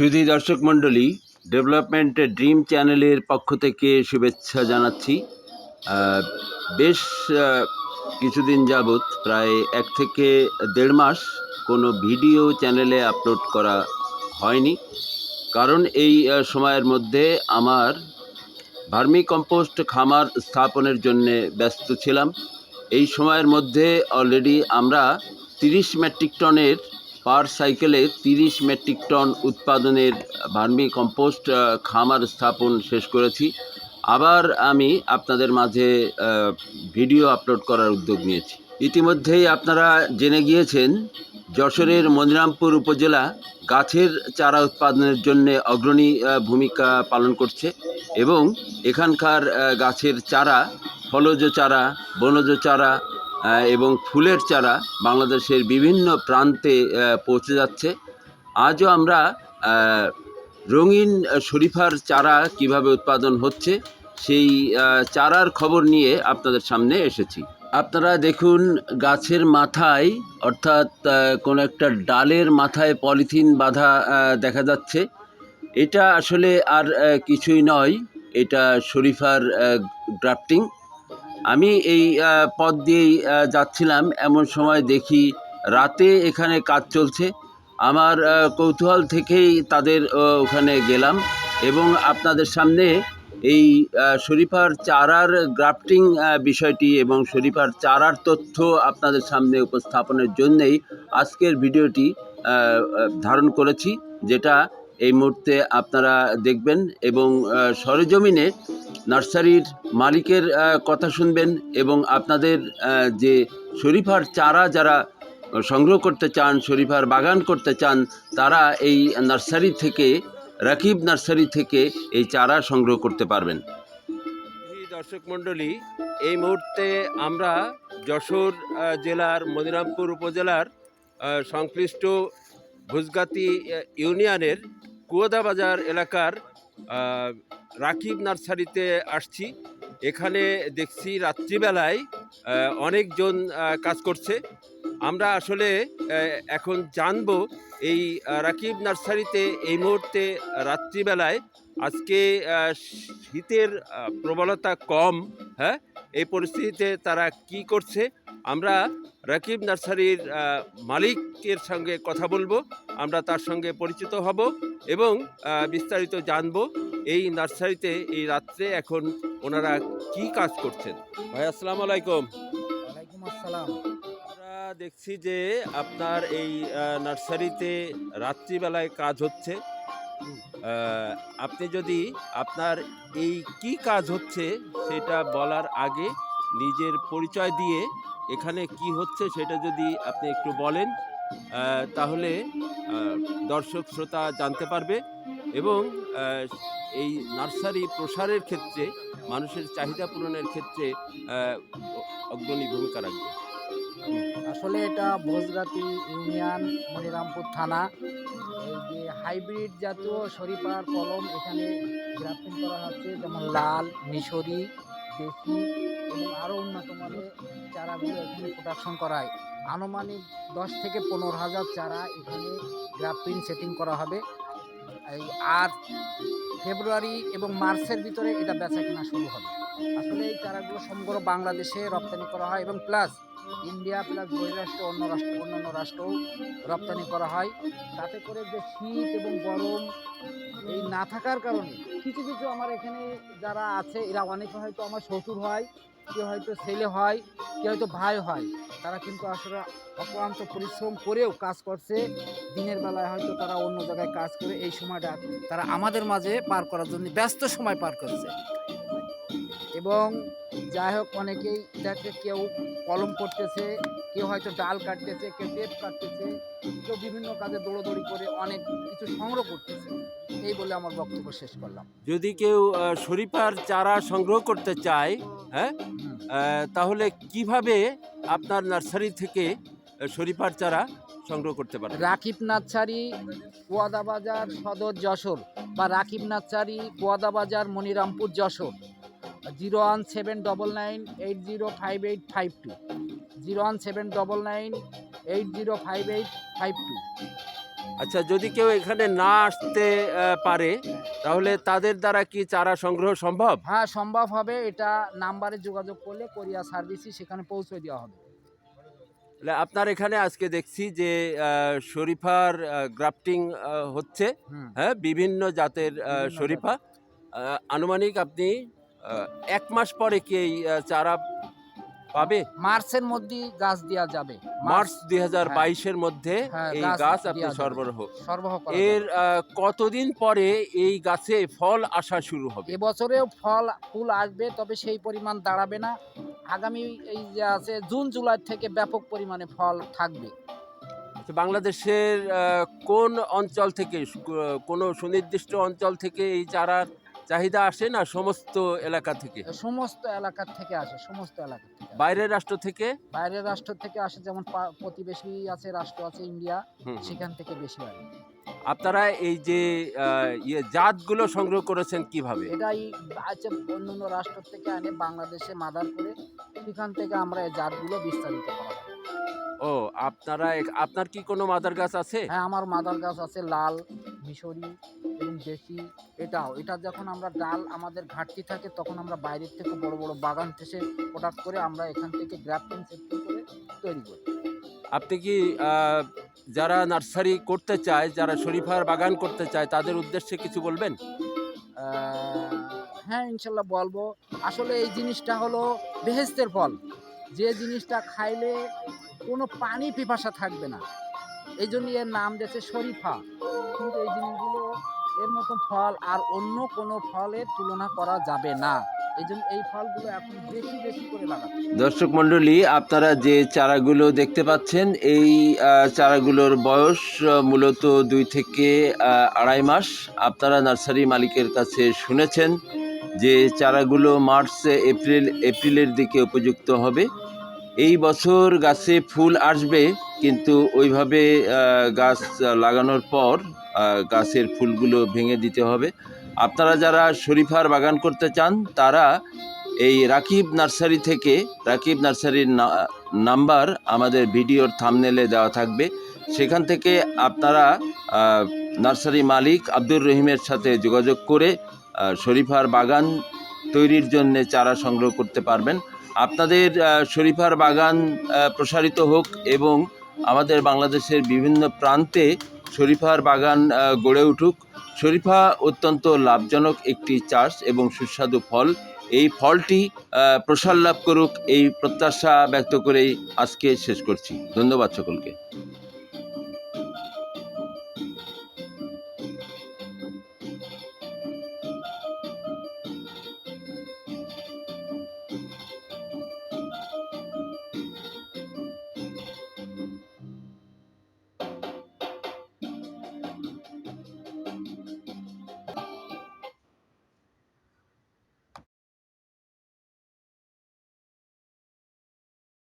সুধী দর্শক মণ্ডলী development dream চ্যানেলের পক্ষ থেকে শুভেচ্ছা জানাচ্ছি। বেশ কিছুদিন যাবৎ, প্রায় এক থেকে দেড় মাস কোনো ভিডিও চ্যানেলে আপলোড করা হয়নি। কারণ এই সময়ের মধ্যে আমার ভার্মি কম্পোস্ট খামার স্থাপনের জন্যে ব্যস্ত ছিলাম। এই সময়ের মধ্যে অলরেডি আমরা তিরিশ মেট্রিক টনের পার সাইকেলে তিরিশ মেট্রিক টন উৎপাদনের ভার্মি কম্পোস্ট খামার স্থাপন শেষ করেছি। আবার আমি আপনাদের মাঝে ভিডিও আপলোড করার উদ্যোগ নিয়েছি। ইতিমধ্যেই আপনারা জেনে গিয়েছেন, যশোরের মনিরামপুর উপজেলা গাছের চারা উৎপাদনের জন্য অগ্রণী ভূমিকা পালন করছে এবং এখানকার গাছের চারা, ফলজ চারা, বনজ চারা এবং ফুলের চারা বাংলাদেশের বিভিন্ন প্রান্তে পৌঁছে যাচ্ছে। আজও আমরা রঙিন শরীফার চারা কীভাবে উৎপাদন হচ্ছে, সেই চারার খবর নিয়ে আপনাদের সামনে এসেছি। আপনারা দেখুন, গাছের মাথায়, অর্থাৎ কোনো একটা ডালের মাথায় পলিথিন বাঁধা দেখা যাচ্ছে। এটা আসলে আর কিছুই নয়, এটা শরীফার গ্রাফটিং। আমি এই পথ দিয়েই যাচ্ছিলাম। এমন সময় দেখি রাতে এখানে কাজ চলছে। আমার কৌতূহল থেকেই তাদের ওখানে গেলাম এবং আপনাদের সামনে এই শরীফার চারার গ্রাফটিং বিষয়টি এবং শরীফার চারার তথ্য আপনাদের সামনে উপস্থাপনের জন্যেই আজকের ভিডিওটি ধারণ করেছি, যেটা এই মুহূর্তে আপনারা দেখবেন এবং সরেজমিনে নার্সারির মালিকের কথা শুনবেন এবং আপনাদের যে শরীফার চারা যারা সংগ্রহ করতে চান, শরীফার বাগান করতে চান, তারা এই নার্সারি থেকে, রাকিব নার্সারি থেকে এই চারা সংগ্রহ করতে পারবেন। দর্শক মণ্ডলী, এই মুহূর্তে আমরা যশোর জেলার মনিরামপুর উপজেলার সংশ্লিষ্ট ভুজগাতি ইউনিয়নের কুয়াদা বাজার এলাকার রাকিব নার্সারিতে আসছি। এখানে দেখছি রাত্রিবেলায় অনেকজন কাজ করছে। আমরা আসলে এখন জানব এই রাকিব নার্সারিতে এই মুহূর্তে রাত্রিবেলায় আজকে শীতের প্রবলতা কম হ্যাঁ? এই পরিস্থিতিতে তারা কি করছে? আমরা রাকিব নার্সারির মালিকের সঙ্গে কথা বলব। আমরা তার সঙ্গে পরিচিত হব এবং বিস্তারিত জানব এই নার্সারিতে এই রাত্রে এখন ওনারা কি কাজ করছেন। ভাই আসসালামু আলাইকুম। আসসালাম। আমরা দেখছি যে আপনার এই নার্সারিতে রাত্রিবেলায় কাজ হচ্ছে। আপনি যদি আপনার এই কি কাজ হচ্ছে সেটা বলার আগে নিজের পরিচয় দিয়ে এখানে কি হচ্ছে সেটা যদি আপনি একটু বলেন। তাহলে দর্শক, শ্রোতা জানতে পারবে এবং এই নার্সারি প্রসারের ক্ষেত্রে, মানুষের চাহিদা পূরণের ক্ষেত্রে অগ্রণী ভূমিকা রাখবে। আসলে এটা ভোজরাতি ইউনিয়ন, মনিরামপুর থানা। এই যে হাইব্রিড জাতীয় শরীফার কলম এখানে গ্রাফটিং করা হচ্ছে, যেমন লাল, মিশরি, দেশি এবং আরও উন্নত মানের চারাগুলো এখানে প্রোডাকশন করায় আনুমানিক দশ থেকে পনেরো হাজার চারা এখানে গ্রাফটিং সেটিং করা হবে। এই আর ফেব্রুয়ারি এবং মার্চের ভিতরে এটা বেচা কেনা শুরু হবে। আসলে এই চারাগুলো সমগ্র বাংলাদেশে রপ্তানি করা হয় এবং প্লাস ইন্ডিয়া প্লাস বহিরাষ্ট্র, অন্য রাষ্ট্র, অন্যান্য রাষ্ট্রও রপ্তানি করা হয়। তাতে করে যে শীত এবং গরম এই না থাকার কারণে কিছু কিছু আমার এখানে যারা আছে, এরা অনেকে হয়তো আমার শ্বশুর হয় কেউ হয়তো ছেলে হয়, কেউ হয়তো ভাই হয়, তারা কিন্তু আসলে অক্লান্ত পরিশ্রম করেও কাজ করছে। দিনের বেলায় হয়তো তারা অন্য জায়গায় কাজ করে, এই সময়টা তারা আমাদের মাঝে পার করার জন্য ব্যস্ত সময় পার করছে। এবং যাই হোক অনেকেই এটাকে কেউ কলম করতেছে কেউ হয়তো ডাল কাটতেছে কেউ টেপ কাটতেছে কেউ বিভিন্ন কাজে দৌড়োদৌড়ি করে অনেক কিছু সংগ্রহ করতেছে। এই বলে আমার বক্তব্য শেষ করলাম। যদি কেউ শরীফার চারা সংগ্রহ করতে চায় হ্যাঁ তাহলে কীভাবে আপনার নার্সারি থেকে শরীফার চারা সংগ্রহ করতে পারে রাকিব নার্সারি কুয়াদা বাজার সদর যশোর বা Rakib nursery Kuyada Bazar Monirampur Jessore. Zero one seven double nine eight zero five eight five two. Zero one seven double nine eight zero five eight five two. আচ্ছা যদি কেউ এখানে না আসতে পারে তাহলে তাদের দ্বারা কি চারা সংগ্রহ সম্ভব? হ্যাঁ সম্ভব হবে। এটা নাম্বারে যোগাযোগ করলে কোরিয়া সার্ভিসই সেখানে পৌঁছে দেওয়া হবে। তাহলে আপনার এখানে আজকে দেখছি যে শরীফার গ্রাফটিং হচ্ছে হ্যাঁ বিভিন্ন জাতের শরীফা। আনুমানিক আপনি এক মাস পরে কি এই চারা পাবে? মার্চের মধ্যেই গাছ দেওয়া যাবে। মার্চ দুই হাজার বাইশের মধ্যে হ্যাঁ, এই গাছ আপনি সরবরাহ সরবরাহ এর কতদিন পরে এই গাছে ফল আসা শুরু হবে? এবছরেও ফল ফুল আসবে তবে সেই পরিমাণ দাঁড়াবে না। আগামী এই যে আছে জুন জুলাই থেকে ব্যাপক পরিমাণে ফল থাকবে। আচ্ছা, বাংলাদেশের কোন অঞ্চল থেকে কোনো সুনির্দিষ্ট অঞ্চল থেকে এই চারার চাহিদা আসে না সমস্ত এলাকা থেকে? সমস্ত এলাকার থেকে আসে সমস্ত এলাকা থেকে বাইরের রাষ্ট্র থেকে? বাইরের রাষ্ট্র থেকে আসে যেমন প্রতিবেশী আছে রাষ্ট্র আছে ইন্ডিয়া। সেখান থেকে বেশি আসে আপনারা এই যে ইয়ে জাতগুলো সংগ্রহ করেছেন কীভাবে? এটাই আছে অন্য অন্য রাষ্ট্র থেকে আনে বাংলাদেশে মাদার করে সেখান থেকে আমরা এই জাতগুলো বিস্তারিত করা হয় ও আপনারা এক- আপনার কি কোনো মাদার গাছ আছে? হ্যাঁ আমার মাদার গাছ আছে লাল মিশরি এবং দেশি এটাও। এটা যখন আমরা ডাল আমাদের ঘাটতি থাকে তখন আমরা বাইরের থেকে বড় বড় বাগান থেকে প্রোডাক্ট করে আমরা এখান থেকে গ্রাফটিং সেটিং করে তৈরি করি। আপনি কি আহ, যারা নার্সারি করতে চায় যারা শরীফার বাগান করতে চায় তাদের উদ্দেশ্যে কিছু বলবেন? আহ, হ্যাঁ ইনশাল্লাহ বলব। আসলে এই জিনিসটা হলো বেহেস্তের ফল। যে জিনিসটা খাইলে কোনো পানি পিপাসা থাকবে না। এই জন্য এর নাম দিয়েছে শরীফা। কিন্তু এই জিনিসগুলো এর মতো ফল আর অন্য কোনো ফলের তুলনা করা যাবে না। দর্শক মণ্ডলী, আপনারা যে চারাগুলো দেখতে পাচ্ছেন, এই চারাগুলোর বয়স মূলত দুই থেকে আড়াই মাস। আপনারা নার্সারি মালিকের কাছে শুনেছেন যে চারাগুলো মার্চ, এপ্রিল, এপ্রিলের দিকে উপযুক্ত হবে। এই বছর গাছে ফুল আসবে, কিন্তু ওইভাবে গাছ লাগানোর পর গাছের ফুলগুলো ভেঙে দিতে হবে। আপনারা যারা শরীফার বাগান করতে চান, তারা এই রাকিব নার্সারি থেকে, রাকিব নার্সারির নাম্বার আমাদের ভিডিওর থামনেলে দেওয়া থাকবে। সেখান থেকে আপনারা নার্সারি মালিক আব্দুর রহিমের সাথে যোগাযোগ করে শরীফার বাগান তৈরির জন্য চারা সংগ্রহ করতে পারবেন। আপনাদের শরীফার বাগান প্রসারিত হোক এবং আমাদের বাংলাদেশের বিভিন্ন প্রান্তে শরীফার বাগান গড়ে উঠুক। শরীফা অত্যন্ত লাভজনক একটি চাষ এবং সুস্বাদু ফল। এই ফলটি প্রসার লাভ করুক, এই প্রত্যাশা ব্যক্ত করেই আজকে শেষ করছি। ধন্যবাদ সকলকে।